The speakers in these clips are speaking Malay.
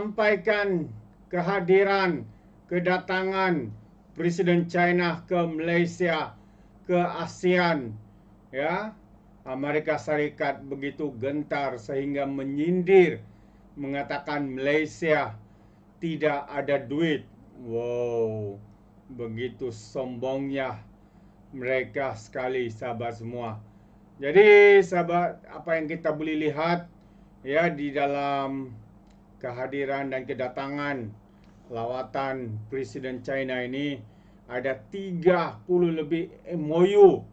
sampaikan kehadiran, kedatangan Presiden China ke Malaysia, ke ASEAN, ya, Amerika Serikat begitu gentar sehingga menyindir mengatakan Malaysia tidak ada duit. Wow, begitu sombongnya mereka sekali sahabat semua. Jadi sahabat apa yang kita boleh lihat ya di dalam kehadiran dan kedatangan lawatan Presiden China ini ada 30 lebih MOU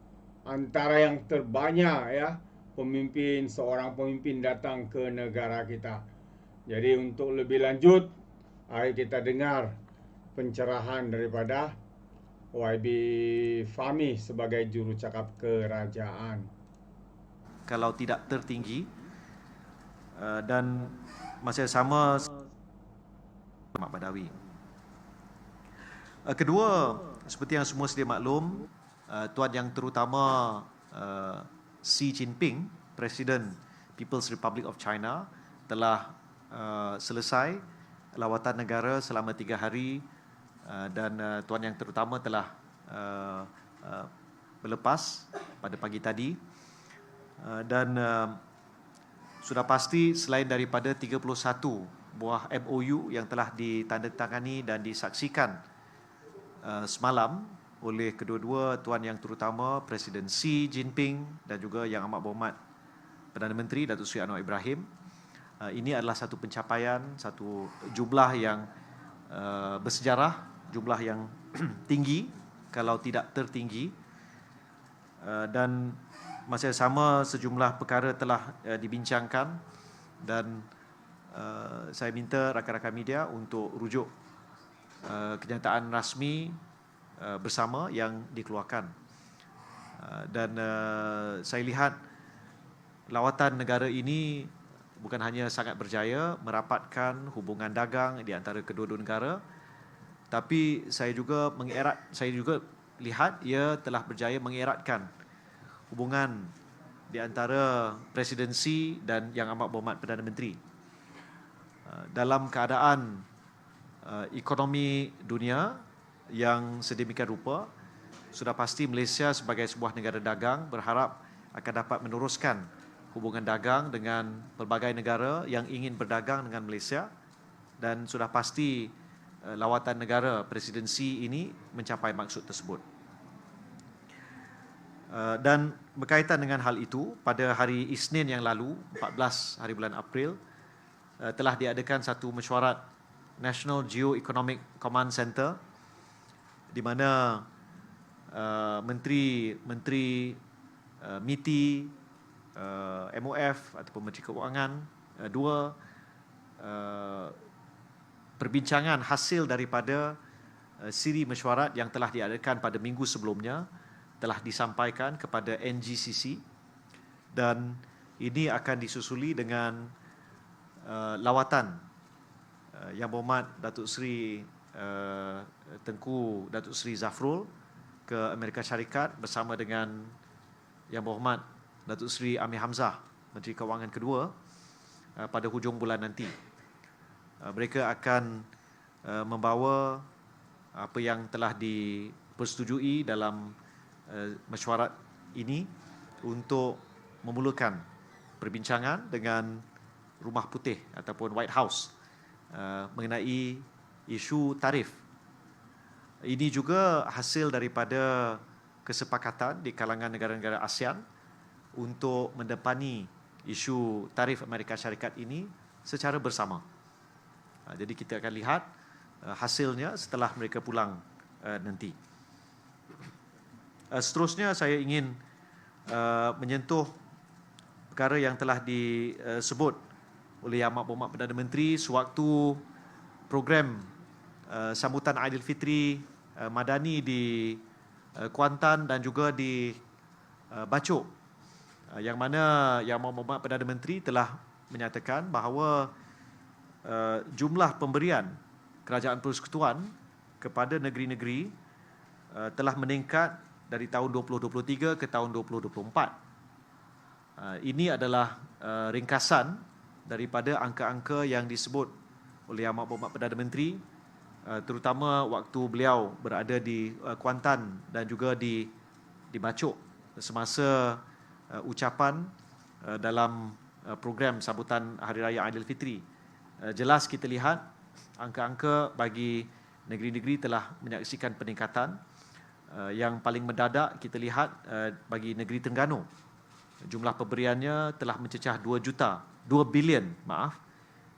antara yang terbanyak ya pemimpin seorang pemimpin datang ke negara kita. Jadi untuk lebih lanjut mari kita dengar pencerahan daripada YB Fahmi sebagai juru cakap kerajaan. Kalau tidak tertinggi uh, dan masih sama Mak Badawi. Uh, kedua, seperti yang semua sedia maklum, uh, tuan yang terutama uh, Xi Jinping, Presiden People's Republic of China telah selesai lawatan negara selama tiga hari dan tuan yang terutama telah berlepas pada pagi tadi dan sudah pasti selain daripada 31 buah MOU yang telah ditandatangani dan disaksikan uh, semalam oleh kedua-dua tuan yang terutama Presiden Xi Jinping dan juga Yang Amat Berhormat Perdana Menteri Datuk Seri Anwar Ibrahim. Uh, ini adalah satu pencapaian, satu jumlah yang uh, bersejarah, jumlah yang tinggi kalau tidak tertinggi uh, dan masa sama sejumlah perkara telah uh, dibincangkan dan uh, saya minta rakan-rakan media untuk rujuk uh, kenyataan rasmi Uh, bersama yang dikeluarkan. Uh, dan uh, saya lihat lawatan negara ini bukan hanya sangat berjaya merapatkan hubungan dagang di antara kedua-dua negara, tapi saya juga mengerat, saya juga lihat ia telah berjaya mengeratkan hubungan di antara presidensi dan yang amat berhormat Perdana Menteri. Dalam keadaan ekonomi dunia yang sedemikian rupa sudah pasti Malaysia sebagai sebuah negara dagang berharap akan dapat meneruskan hubungan dagang dengan pelbagai negara yang ingin berdagang dengan Malaysia dan sudah pasti eh, lawatan negara presidensi ini mencapai maksud tersebut. Eh, dan berkaitan dengan hal itu, pada hari Isnin yang lalu, 14 hari bulan April, eh, telah diadakan satu mesyuarat National Geo-Economic Command Center di mana uh, menteri menteri uh, MITI uh, MOF ataupun menteri keuangan uh, dua uh, perbincangan hasil daripada uh, siri mesyuarat yang telah diadakan pada minggu sebelumnya telah disampaikan kepada NGCC dan ini akan disusuli dengan uh, lawatan uh, yang berhormat Datuk Seri uh, Tengku Datuk Seri Zafrul ke Amerika Syarikat bersama dengan Yang Berhormat Datuk Seri Amir Hamzah, Menteri Kewangan kedua uh, pada hujung bulan nanti. Uh, mereka akan uh, membawa apa yang telah dipersetujui dalam uh, mesyuarat ini untuk memulakan perbincangan dengan Rumah Putih ataupun White House uh, mengenai isu tarif. Ini juga hasil daripada kesepakatan di kalangan negara-negara ASEAN untuk mendepani isu tarif Amerika Syarikat ini secara bersama. Ha, jadi kita akan lihat hasilnya setelah mereka pulang nanti. Uh, seterusnya saya ingin menyentuh perkara yang telah disebut oleh Yang Berhormat Perdana Menteri sewaktu program Uh, sambutan Aidilfitri uh, Madani di uh, Kuantan dan juga di uh, Bacok uh, yang mana Yang Muhammad Perdana Menteri telah menyatakan bahawa uh, jumlah pemberian kerajaan persekutuan kepada negeri-negeri uh, telah meningkat dari tahun 2023 ke tahun 2024. Uh, ini adalah uh, ringkasan daripada angka-angka yang disebut oleh Yang Berhormat Perdana Menteri uh, terutama waktu beliau berada di uh, Kuantan dan juga di di Bacok semasa uh, ucapan uh, dalam uh, program sambutan Hari Raya Aidilfitri. Uh, jelas kita lihat angka-angka bagi negeri-negeri telah menyaksikan peningkatan uh, yang paling mendadak kita lihat uh, bagi negeri Terengganu jumlah pemberiannya telah mencecah 2 juta 2 bilion maaf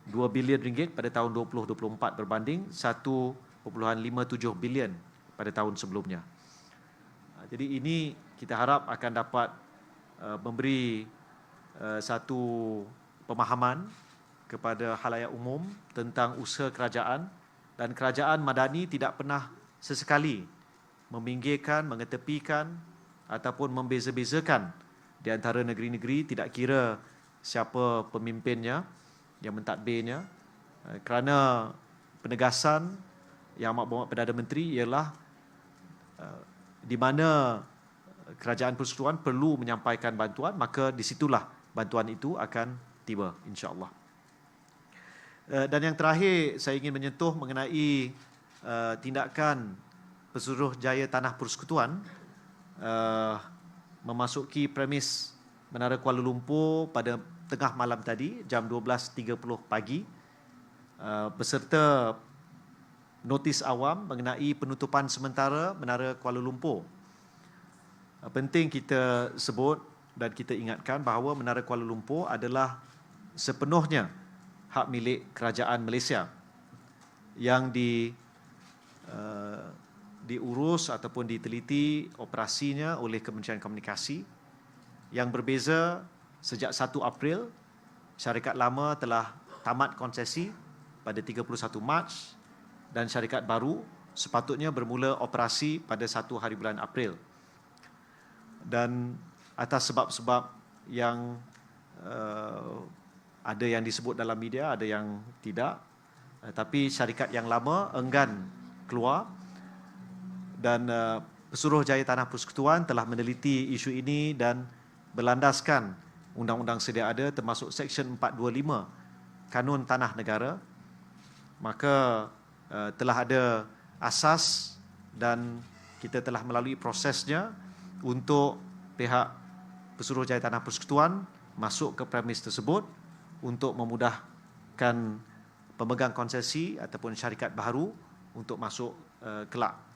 2 bilion ringgit pada tahun 2024 berbanding 1.57 bilion pada tahun sebelumnya. Uh, jadi ini kita harap akan dapat memberi satu pemahaman kepada halayak umum tentang usaha kerajaan dan kerajaan madani tidak pernah sesekali meminggirkan, mengetepikan ataupun membeza-bezakan di antara negeri-negeri tidak kira siapa pemimpinnya yang mentadbirnya eh, kerana penegasan yang amat berhormat Perdana Menteri ialah eh, di mana kerajaan persekutuan perlu menyampaikan bantuan maka di situlah bantuan itu akan tiba insya-Allah. Eh, dan yang terakhir saya ingin menyentuh mengenai tindakan Pesuruh Jaya Tanah Persekutuan uh, memasuki premis Menara Kuala Lumpur pada tengah malam tadi jam 12.30 pagi uh, beserta notis awam mengenai penutupan sementara Menara Kuala Lumpur. Uh, penting kita sebut dan kita ingatkan bahawa Menara Kuala Lumpur adalah sepenuhnya hak milik kerajaan Malaysia yang di uh, diurus ataupun diteliti operasinya oleh Kementerian Komunikasi yang berbeza sejak 1 April syarikat lama telah tamat konsesi pada 31 Mac dan syarikat baru sepatutnya bermula operasi pada 1 hari bulan April dan atas sebab-sebab yang uh, ada yang disebut dalam media, ada yang tidak. Uh, tapi syarikat yang lama enggan keluar dan uh, Pesuruh Jaya Tanah Persekutuan telah meneliti isu ini dan berlandaskan undang-undang sedia ada termasuk Seksyen 425 Kanun Tanah Negara. Maka uh, telah ada asas dan kita telah melalui prosesnya untuk pihak Pesuruh Jaya Tanah Persekutuan masuk ke premis tersebut untuk memudahkan pemegang konsesi ataupun syarikat baru untuk masuk uh, kelak.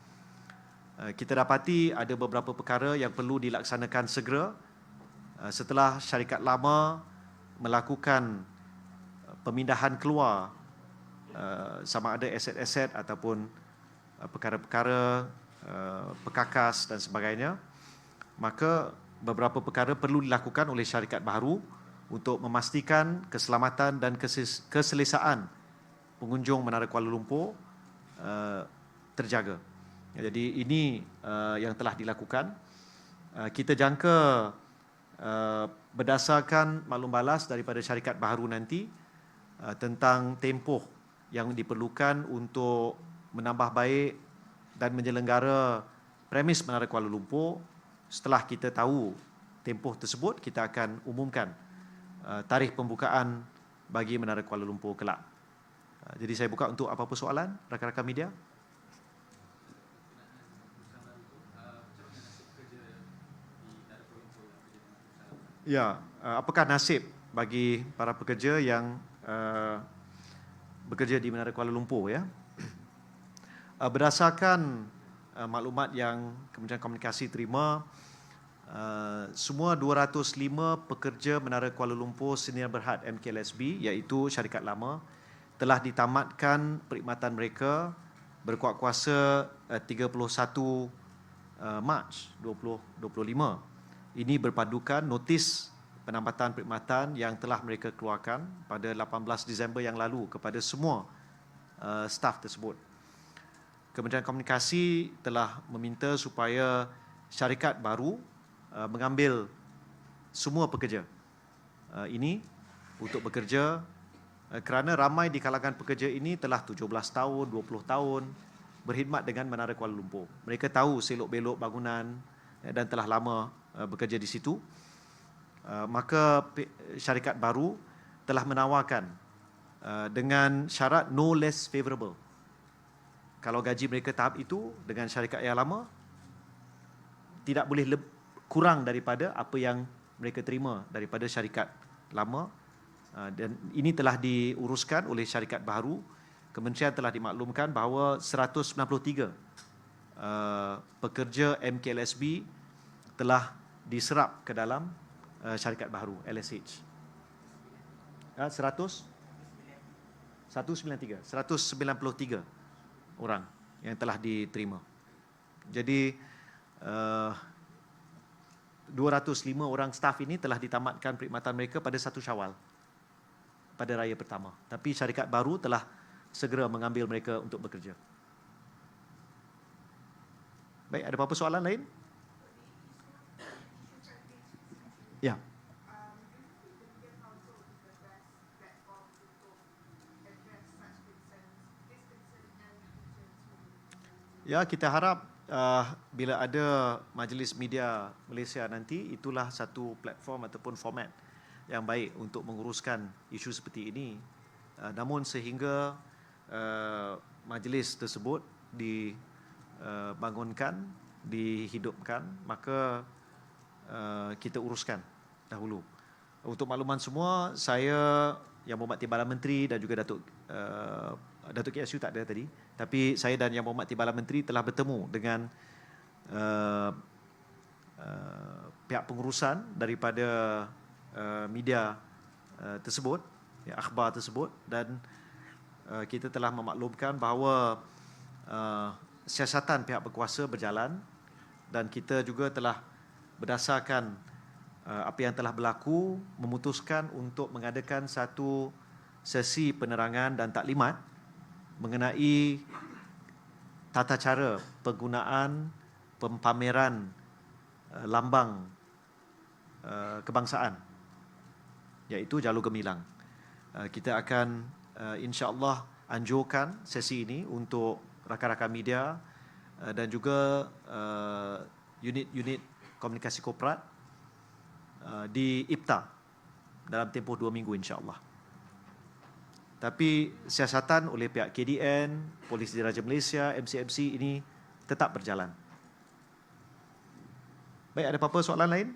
Uh, kita dapati ada beberapa perkara yang perlu dilaksanakan segera uh, setelah syarikat lama melakukan uh, pemindahan keluar sama ada aset-aset ataupun perkara-perkara pekakas dan sebagainya maka beberapa perkara perlu dilakukan oleh syarikat baru untuk memastikan keselamatan dan keselesaan pengunjung Menara Kuala Lumpur terjaga. Jadi ini uh, yang telah dilakukan. Uh, kita jangka uh, berdasarkan maklum balas daripada syarikat baharu nanti uh, tentang tempoh yang diperlukan untuk menambah baik dan menyelenggara premis Menara Kuala Lumpur. Setelah kita tahu tempoh tersebut, kita akan umumkan Uh, tarikh pembukaan bagi Menara Kuala Lumpur kelak. Uh, jadi saya buka untuk apa-apa soalan rakan-rakan media. Ya, uh, apakah nasib bagi para pekerja yang uh, bekerja di Menara Kuala Lumpur ya? Uh, berdasarkan maklumat yang Kementerian Komunikasi terima, semua 205 pekerja Menara Kuala Lumpur Senior Berhad MKLSB iaitu syarikat lama telah ditamatkan perkhidmatan mereka berkuat kuasa uh, 31 uh, Mac 2025. Ini berpadukan notis penambatan perkhidmatan yang telah mereka keluarkan pada 18 Disember yang lalu kepada semua uh, staf tersebut. Kementerian Komunikasi telah meminta supaya syarikat baru Uh, mengambil semua pekerja uh, ini untuk bekerja uh, kerana ramai di kalangan pekerja ini telah 17 tahun, 20 tahun berkhidmat dengan Menara Kuala Lumpur. Mereka tahu selok-belok bangunan dan telah lama bekerja di situ. Maka syarikat baru telah menawarkan dengan syarat no less favorable. Kalau gaji mereka tahap itu dengan syarikat yang lama tidak boleh le- kurang daripada apa yang mereka terima daripada syarikat lama dan ini telah diuruskan oleh syarikat baru. Kementerian telah dimaklumkan bahawa 193 uh, pekerja MKLSB telah diserap ke dalam uh, syarikat baru LSH. Uh, 100 193 193 orang yang telah diterima. Jadi uh, 205 orang staf ini telah ditamatkan perkhidmatan mereka pada 1 Syawal pada raya pertama. Tapi syarikat baru telah segera mengambil mereka untuk bekerja. Baik, ada apa-apa soalan lain? Ya. Ya, kita harap uh, bila ada majlis media Malaysia nanti itulah satu platform ataupun format yang baik untuk menguruskan isu seperti ini. Uh, namun sehingga uh, majlis tersebut dibangunkan, uh, dihidupkan, maka uh, kita uruskan dahulu. Untuk makluman semua, saya yang berhormat Timbalan Menteri dan juga Datuk uh, Datuk KSU tak ada tadi, tapi saya dan Yang Berhormat Timbalan Menteri telah bertemu dengan uh, uh, pihak pengurusan daripada uh, media uh, tersebut, ya, akhbar tersebut dan uh, kita telah memaklumkan bahawa uh, siasatan pihak berkuasa berjalan dan kita juga telah berdasarkan uh, apa yang telah berlaku memutuskan untuk mengadakan satu sesi penerangan dan taklimat mengenai tata cara penggunaan pameran uh, lambang uh, kebangsaan iaitu jalur gemilang. Kita akan insya-Allah anjurkan sesi ini untuk rakan-rakan media uh, dan juga uh, unit-unit komunikasi korporat uh, di IPTA dalam tempoh dua minggu insya-Allah. Tapi siasatan oleh pihak KDN, Polis Diraja Malaysia, MCMC ini tetap berjalan. Baik, ada apa-apa soalan lain?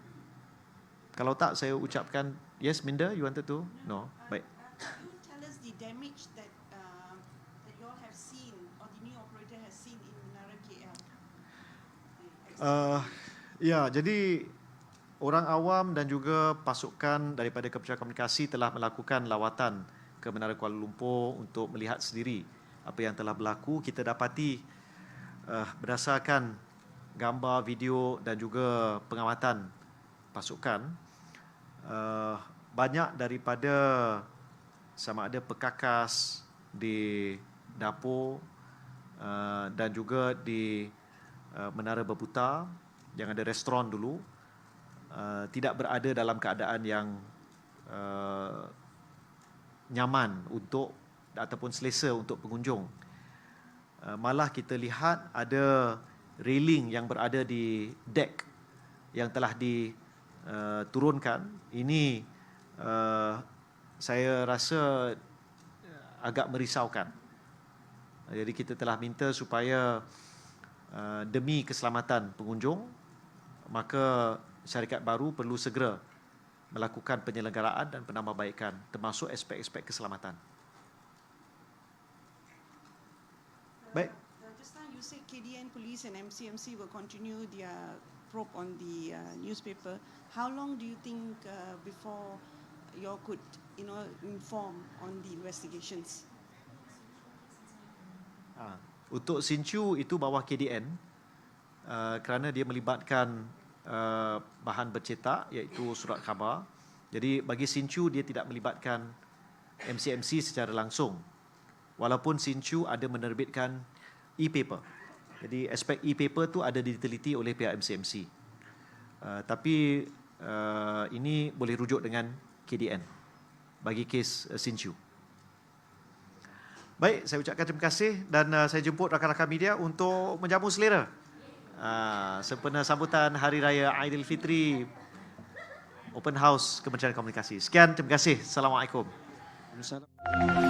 Kalau tak, saya ucapkan yes, Minda, you wanted to? No, baik. Tell us the damage that uh, that you all have seen or the new operator has seen in Menara KL. Uh, ya, jadi orang awam dan juga pasukan daripada Kementerian Komunikasi telah melakukan lawatan ke Menara Kuala Lumpur untuk melihat sendiri apa yang telah berlaku. Kita dapati uh, berdasarkan gambar, video dan juga pengamatan pasukan, uh, banyak daripada sama ada pekakas di dapur uh, dan juga di uh, Menara Berputar yang ada restoran dulu uh, tidak berada dalam keadaan yang uh, nyaman untuk ataupun selesa untuk pengunjung. Uh, malah kita lihat ada railing yang berada di deck yang telah diturunkan. Ini uh, saya rasa agak merisaukan. Jadi kita telah minta supaya uh, demi keselamatan pengunjung maka syarikat baru perlu segera melakukan penyelenggaraan dan penambahbaikan termasuk aspek-aspek keselamatan. Baik. Uh, just now you said KDN Police and MCMC will continue their probe on the uh, newspaper. How long do you think uh, before you all could, you know, inform on the investigations? Ha. Untuk Sinchu itu bawah KDN uh, kerana dia melibatkan uh, bahan bercetak iaitu surat khabar. Jadi bagi Sinchu dia tidak melibatkan MCMC secara langsung. Walaupun Sinchu ada menerbitkan e-paper. Jadi aspek e-paper tu ada diteliti oleh pihak MCMC. Uh, tapi uh, ini boleh rujuk dengan KDN bagi kes uh, Sinchu. Baik, saya ucapkan terima kasih dan uh, saya jemput rakan-rakan media untuk menjamu selera. Uh, sempena sambutan Hari Raya Aidilfitri Open House Kementerian Komunikasi. Sekian, terima kasih. Assalamualaikum. Waalaikumsalam.